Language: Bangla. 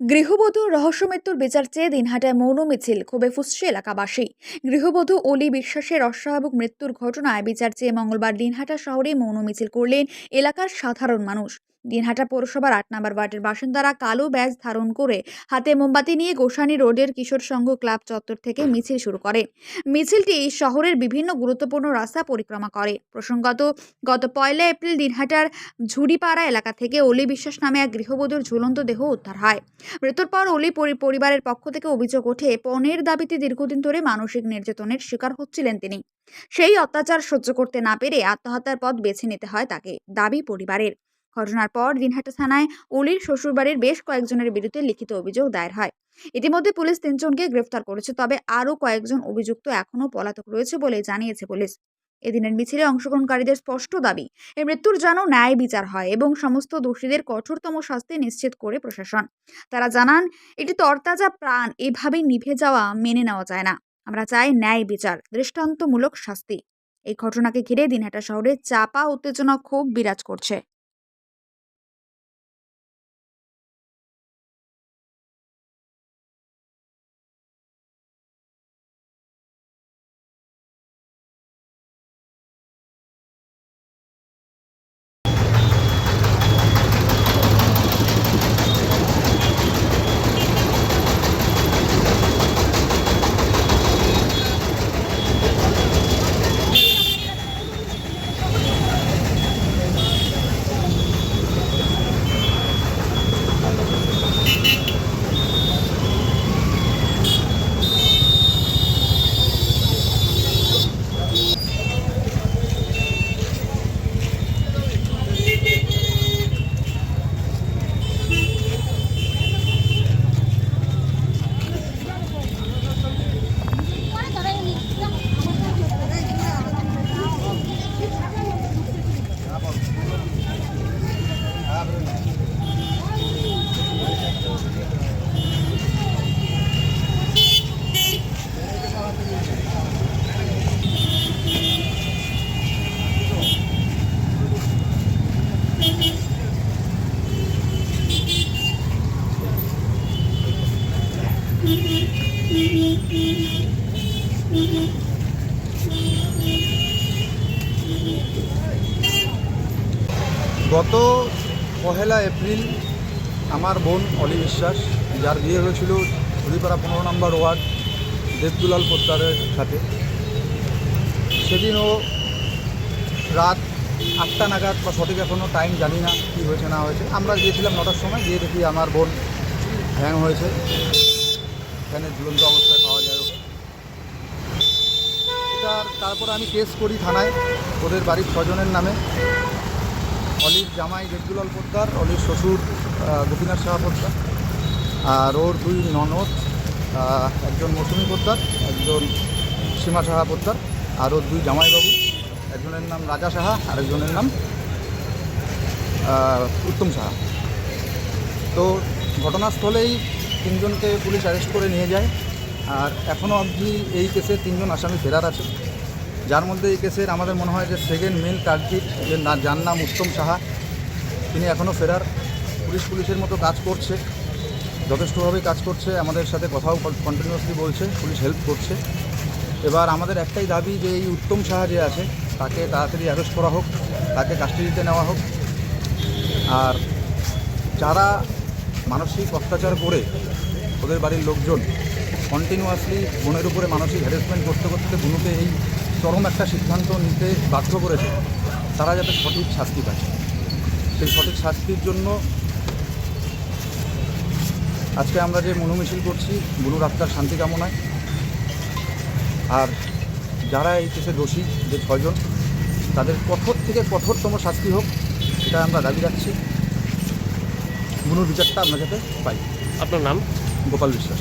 গৃহবধূ রহস্য মৃত্যুর বিচার চেয়ে দিনহাটায় মৌন মিছিল, ক্ষোভে ফুসছে এলাকাবাসী। গৃহবধূ অলি বিশ্বাসের অস্বাভাবিক মৃত্যুর ঘটনায় বিচার চেয়ে মঙ্গলবার দিনহাটা শহরে মৌন মিছিল করলেন এলাকার সাধারণ মানুষ। দিনহাটা পৌরসভার আট নম্বর ওয়ার্ডের বাসিন্দারা কালো ব্যাজ ধারণ করে হাতে মোমবাতি নিয়ে গোসানি রোডের কিশোর সংঘ ক্লাব চত্বর থেকে মিছিল শুরু করে। মিছিলটি শহরের বিভিন্ন গুরুত্বপূর্ণ রাস্তা পরিক্রমা করে। প্রসঙ্গত, গত পয়লা এপ্রিল দিনহাটার ঝুড়িপাড়া এলাকা থেকে অলি বিশ্বাস নামে এক গৃহবধূর ঝুলন্ত দেহ উদ্ধার হয়। মৃত্যুর পর অলি পরি- পরিবারের পক্ষ থেকে অভিযোগ ওঠে, পণের দাবিতে দীর্ঘদিন ধরে মানসিক নির্যাতনের শিকার হচ্ছিলেন তিনি। সেই অত্যাচার সহ্য করতে না পেরে আত্মহত্যার পথ বেছে নিতে হয় তাকে, দাবি পরিবারের। ঘটনার পর দিনহাটা থানায় অলির শ্বশুরবাড়ির বেশ কয়েকজনের বিরুদ্ধে লিখিত অভিযোগ দায়ের হয়। ইতিমধ্যে পুলিশ তিনজনকে গ্রেফতার করেছে, তবে আরও কয়েকজন অভিযুক্ত এখনও পলাতক রয়েছে বলে জানিয়েছে পুলিশ। এদিনের মিছিলে অংশগ্রহণকারীদের স্পষ্ট দাবি এই মৃত্যুর যেন ন্যায় বিচার হয় এবং সমস্ত দোষীদের কঠোরতম শাস্তি নিশ্চিত করে প্রশাসন। তারা জানান, এটি তরতাজা প্রাণ এভাবেই নিভে যাওয়া মেনে নেওয়া যায় না। আমরা চাই ন্যায় বিচার, দৃষ্টান্তমূলক শাস্তি। এই ঘটনাকে ঘিরে দিনহাটা শহরে চাপা, উত্তেজনা খুব বিরাজ করছে। গত পহেলা এপ্রিল আমার বোন অলি বিশ্বাস, যার বিয়ে হয়েছিল হরিপাড়া পনেরো নম্বর ওয়ার্ড দেবদুলাল পোদ্দারের সাথে সেদিন ও রাত আটটা নাগাদ বা সঠিক এখনও টাইম জানি না কী হয়েছে, না হয়েছে। আমরা গিয়েছিলাম নটার সময়, গিয়ে দেখি আমার বোন হ্যাং হয়েছে। এখানে ঝুলন্ত অবস্থায় পাওয়া ওকে তারপরে আমি কেস করি থানায়। ওদের বাড়ির ছজনের নামে। অলির জামাই দেবদুলাল পোদ্দার, অলির শ্বশুর গোপীনাথ সাহা পোদ্দার আর ওর দুই ননদ একজন মৌসুমী পোদ্দার, একজন সীমা সাহা পোদ্দার আর ওর দুই জামাইবাবু। একজনের নাম রাজা সাহা আর একজনের নাম উত্তম সাহা। তো ঘটনাস্থলেই তিনজনকে পুলিশ অ্যারেস্ট করে নিয়ে যায়। আর এখনও অবধি এই কেসে তিনজন আসামি ফেরার আছে। যার মধ্যে এই কেসের আমাদের মনে হয় যে সেকেন্ড মেন টার্গেট যে না, যার নাম উত্তম সাহা, তিনি এখনও ফেরার। পুলিশ পুলিশের মতো কাজ করছে, যথেষ্টভাবে কাজ করছে, আমাদের সাথে কথাও কন্টিনিউয়াসলি বলছে, পুলিশ হেল্প করছে। এবার আমাদের একটাই দাবি যে এই উত্তম সাহা যে আছে, তাকে তাড়াতাড়ি অ্যারেস্ট করা হোক, তাকে কাস্টাডিতে নেওয়া হোক। আর যারা মানসিক অত্যাচার করে ওদের বাড়ির লোকজন কন্টিনিউয়াসলি বোনের উপরে মানসিক হ্যারাসমেন্ট করতে করতে বুনুকে এই চরম একটা সিদ্ধান্ত নিতে বাধ্য করেছে। তারা যাতে সঠিক শাস্তি পায়। সেই সঠিক শাস্তির জন্য আজকে আমরা যে মনোমিছিল করছি বুনুর আত্মার শান্তি কামনায়। আর যারা এই কেসে দোষী, যে ছয়জন, তাদের কঠোর থেকে কঠোরতম শাস্তি হোক এটা আমরা দাবি রাখছি। বুনুর বিচারটা আমরা যাতে পাই। আপনার নাম? গোপাল বিশ্বাস